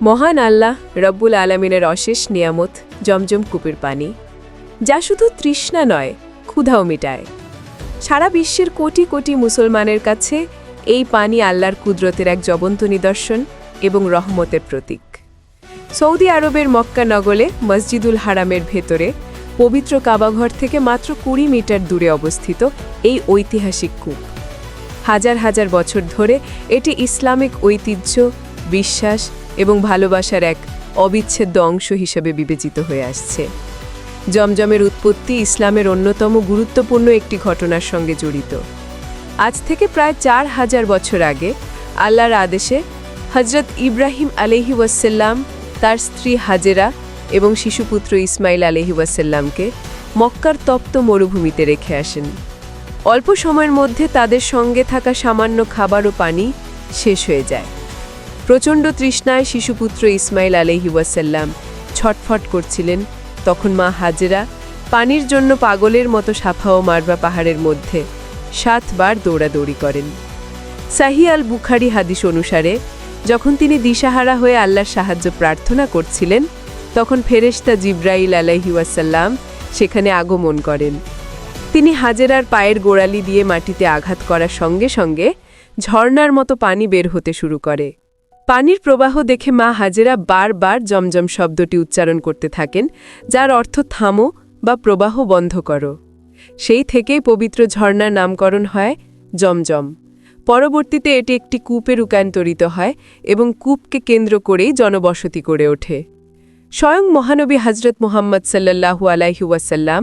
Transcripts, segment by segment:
মহান আল্লাহ রব্বুল আলমিনের অশেষ নিয়ামত, জমজম কূপের পানি, যা শুধু তৃষ্ণা নয়, ক্ষুধাও মিটায়। সারা বিশ্বের কোটি কোটি মুসলমানের কাছে এই পানি আল্লাহর কুদরতের এক জবন্ত নিদর্শন এবং রহমতের প্রতীক। সৌদি আরবের মক্কা নগরে মসজিদুল হারামের ভেতরে পবিত্র কাবাঘর থেকে মাত্র কুড়ি মিটার দূরে অবস্থিত এই ঐতিহাসিক কূপ। হাজার হাজার বছর ধরে এটি ইসলামিক ঐতিহ্য, বিশ্বাস এবং ভালোবাসার এক অবিচ্ছেদ্য অংশ হিসেবে বিবেচিত হয়ে আসছে। জমজমের উৎপত্তি ইসলামের অন্যতম গুরুত্বপূর্ণ একটি ঘটনার সঙ্গে জড়িত। আজ থেকে প্রায় চার হাজার বছর আগে আল্লাহর আদেশে হজরত ইব্রাহিম আলহি ওয়াসাল্লাম তার স্ত্রী হাজেরা এবং শিশুপুত্র ইসমাইল আলহি ওয়াসাল্লামকে মক্কার তপ্ত মরুভূমিতে রেখে আসেন। অল্প সময়ের মধ্যে তাদের সঙ্গে থাকা সামান্য খাবার ও পানি শেষ হয়ে যায়। প্রচণ্ড তৃষ্ণায় শিশুপুত্র ইসমাইল আলহি ওয়াসাল্লাম ছটফট করছিলেন তখন মা হাজেরা পানির জন্য পাগলের মতো সাফা ও মারবা পাহাড়ের মধ্যে সাতবার দৌড়াদৌড়ি করেন। সাহি আল বুখারি হাদিস অনুসারে, যখন তিনি দিশাহারা হয়ে আল্লাহর সাহায্য প্রার্থনা করছিলেন, তখন ফেরেশতা জিব্রাইল আলাইহি ওয়াসাল্লাম সেখানে আগমন করেন। তিনি হাজেরার পায়ের গোড়ালি দিয়ে মাটিতে আঘাত করার সঙ্গে সঙ্গে ঝর্ণার মতো পানি বের হতে শুরু করে। পানির প্রবাহ দেখে মা হাজেরা বারবার জমজম শব্দটি উচ্চারণ করতে থাকেন, যার অর্থ থামো বা প্রবাহ বন্ধ করো। সেই থেকেই পবিত্র ঝর্ণার নামকরণ হয় জমজম। পরবর্তীতে এটি একটি কূপে রূপান্তরিত হয় এবং কূপকে কেন্দ্র করেই জনবসতি গড়ে ওঠে। স্বয়ং মহানবী হজরত মোহাম্মদ সাল্লাল্লাহু আলাইহি ওয়াসাল্লাম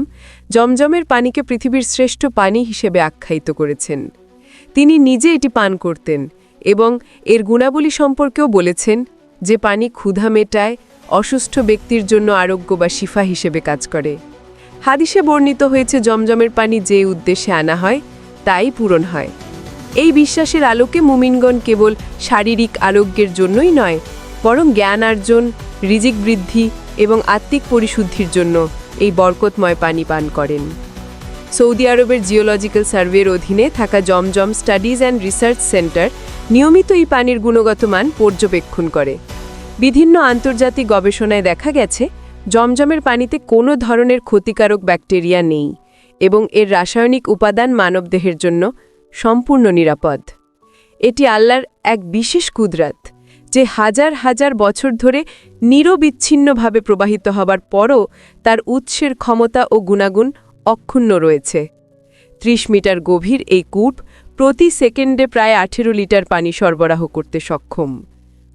জমজমের পানিকে পৃথিবীর শ্রেষ্ঠ পানি হিসেবে আখ্যায়িত করেছেন। তিনি নিজে এটি পান করতেন এবং এর গুণাবলী সম্পর্কেও বলেছেন যে পানি ক্ষুধা মেটায়, অসুস্থ ব্যক্তির জন্য আরোগ্য বা শিফা হিসেবে কাজ করে। হাদিসে বর্ণিত হয়েছে, জমজমের পানি যে উদ্দেশ্যে আনা হয়, তাই পূরণ হয়। এই বিশ্বাসের আলোকে মুমিনগণ কেবল শারীরিক আরোগ্যের জন্যই নয়, বরং জ্ঞান অর্জন, রিজিক বৃদ্ধি এবং আত্মিক পরিশুদ্ধির জন্য এই বরকতময় পানি পান করেন। সৌদি আরবের জিওলজিক্যাল সার্ভের অধীনে থাকা Zamzam studies and research centre নিয়মিত এই পানির গুণগত মান পর্যবেক্ষণ করে। বিভিন্ন আন্তর্জাতিক গবেষণায় দেখা গেছে, জমজমের পানিতে কোনো ধরনের ক্ষতিকারক ব্যাকটেরিয়া নেই এবং এর রাসায়নিক উপাদান মানবদেহের জন্য সম্পূর্ণ নিরাপদ। এটি আল্লাহর এক বিশেষ কুদরাত, যে হাজার হাজার বছর ধরে নিরবিচ্ছিন্নভাবে প্রবাহিত হবার পরও তার উৎসের ক্ষমতা ও গুণাগুণ অক্ষুণ্ণ রয়েছে। ত্রিশ মিটার গভীর এই কূপ প্রতি সেকেন্ডে প্রায় আঠেরো লিটার পানি সরবরাহ করতে সক্ষম।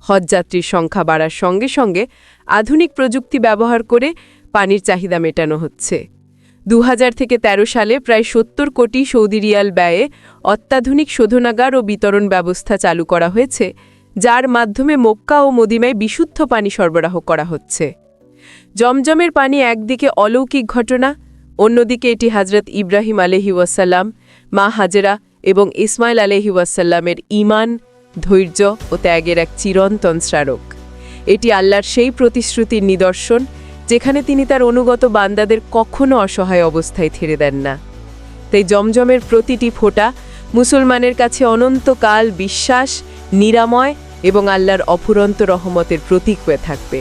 হজযাত্রীর সংখ্যা বাড়ার সঙ্গে সঙ্গে আধুনিক প্রযুক্তি ব্যবহার করে পানির চাহিদা মেটানো হচ্ছে। দু হাজার থেকে ১৩ সালে প্রায় সত্তর কোটি সৌদি রিয়াল ব্যয়ে অত্যাধুনিক শোধনাগার ও বিতরণ ব্যবস্থা চালু করা হয়েছে, যার মাধ্যমে মক্কা ও মদিমায় বিশুদ্ধ পানি সরবরাহ করা হচ্ছে। জমজমের পানি একদিকে অলৌকিক ঘটনা অন্যদিকে এটি হজরত ইব্রাহিম আলহি ওয়াসাল্লাম, মা হাজেরা এবং ইসমাইল আলহি ওয়াসাল্লামের ইমান ধৈর্য ও ত্যাগের এক চিরন্তন স্মারক। এটি আল্লাহর সেই প্রতিশ্রুতির নিদর্শন যেখানে তিনি তার অনুগত বান্দাদের কখনো অসহায় অবস্থায় ছেড়ে দেন না। তাই জমজমের প্রতিটি ফোঁটা মুসলমানের কাছে অনন্তকাল বিশ্বাস, নিরাময় এবং আল্লাহর অফুরন্ত রহমতের প্রতীক হয়ে থাকবে।